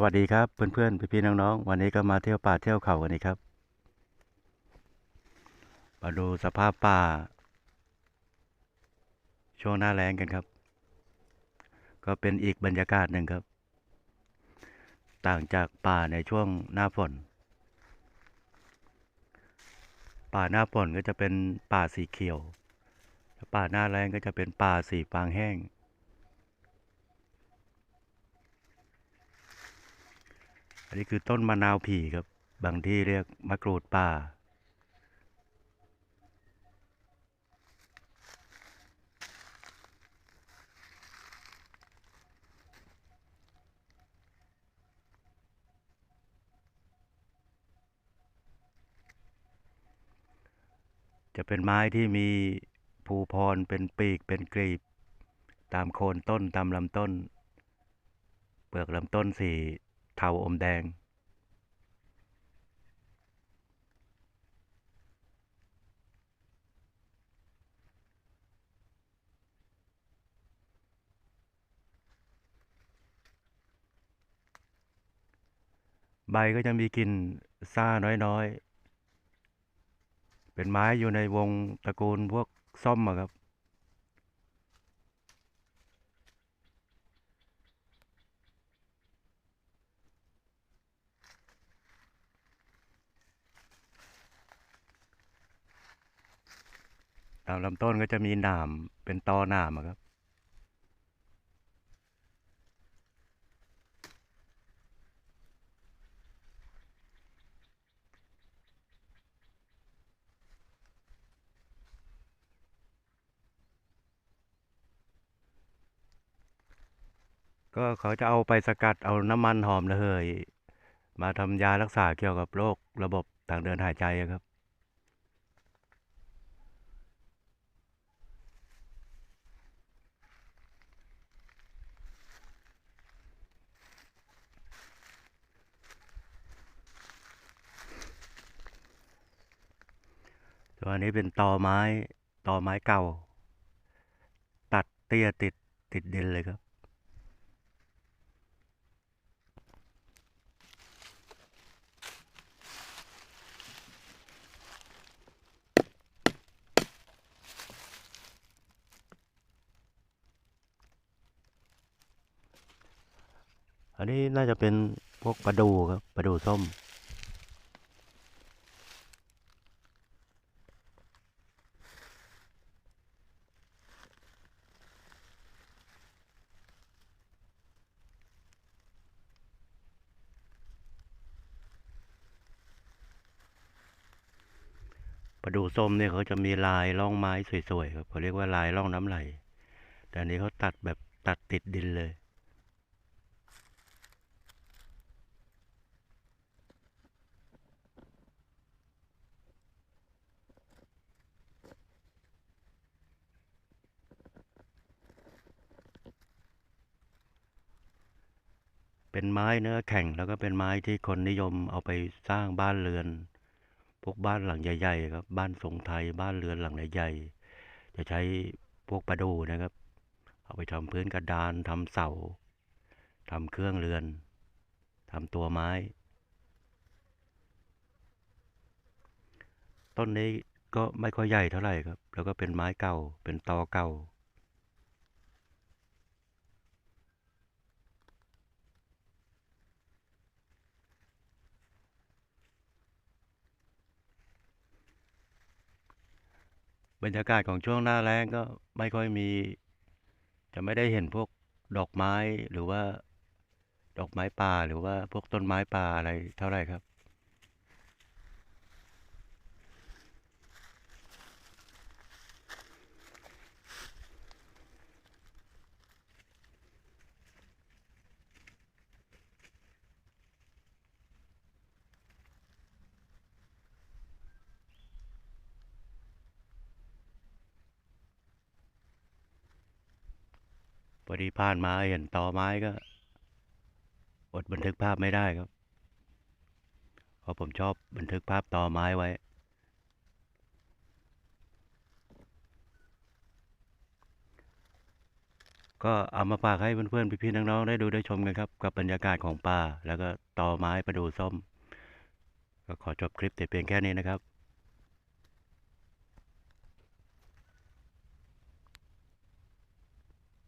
สวัสดีครับเพื่อนๆพี่ๆน้องๆ วันนี้ก็มาเที่ยวป่าเที่ยวเขากันอีกครับ มาดูสภาพป่า ช่วงหน้าแล้งกันครับ ก็เป็นอีกบรรยากาศหนึ่งครับ ต่างจากป่าในช่วงหน้าฝน ป่าหน้าฝนก็จะเป็นป่าสีเขียว ป่าหน้าแล้งก็จะเป็นป่าสีฟางแห้ง อันนี้คือต้นมะนาวผีครับ บางที่เรียกมะกรูดป่า จะเป็นไม้ที่มีภูพรเป็นปีกเป็นกลีบ ตามโคนต้นตามลำต้น เปลือกลำต้นสี เทาอมแดงใบก็จะมีกลิ่นซ่าน้อยๆ เป็นไม้อยู่ในวงตระกูลพวกส้มอะครับ ตามลำต้นก็จะมีหนามเป็นตอหนามครับ ก็เขาจะเอาไปสกัดเอาน้ำมันหอมระเหยมาทำยารักษาเกี่ยวกับโรคระบบทางเดินหายใจครับ ตัวนี้เป็นตอไม้ตอไม้เก่า ตัดเตี้ยติดติดดินเลยครับ อันนี้น่าจะเป็นพวกปลาดูครับปลาดูส้ม ประดูส้มเนี่ยเขาจะมีลายร่องไม้สวยๆครับเขาเรียกว่าลายร่องน้ำไหล แต่อันนี้เขาตัดแบบตัดติดดินเลยเป็นไม้เนื้อแข็งแล้วก็เป็นไม้ที่คนนิยมเอาไปสร้างบ้านเรือน พวกบ้านหลังใหญ่ๆครับ บ้านทรงไทยบ้านเรือนหลังใหญ่ๆจะใช้พวกประดูนะครับ เอาไปทำพื้นกระดานทำเสาทำเครื่องเรือนทำตัวไม้ ต้นนี้ก็ไม่ค่อยใหญ่เท่าไหร่ครับ แล้วก็เป็นไม้เก่าเป็นตอเก่า บรรยากาศของช่วงหน้าแล้งก็ไม่ค่อยมี จะไม่ได้เห็นพวกดอกไม้หรือว่า ดอกไม้ป่าหรือว่าพวกต้นไม้ป่าอะไรเท่าไหร่ครับ พอดีผ่านมาเห็นตอไม้ก็ อดบันทึกภาพไม่ได้ครับ เพราะผมชอบบันทึกภาพตอไม้ไว้ ก็เอามาฝากให้เพื่อนๆพี่ๆน้องๆได้ดูได้ชมกันครับ กับบรรยากาศของป่า แล้วก็ตอไม้ประดู่ส้ม ก็ขอจบคลิปแต่เพียงแค่นี้นะครับ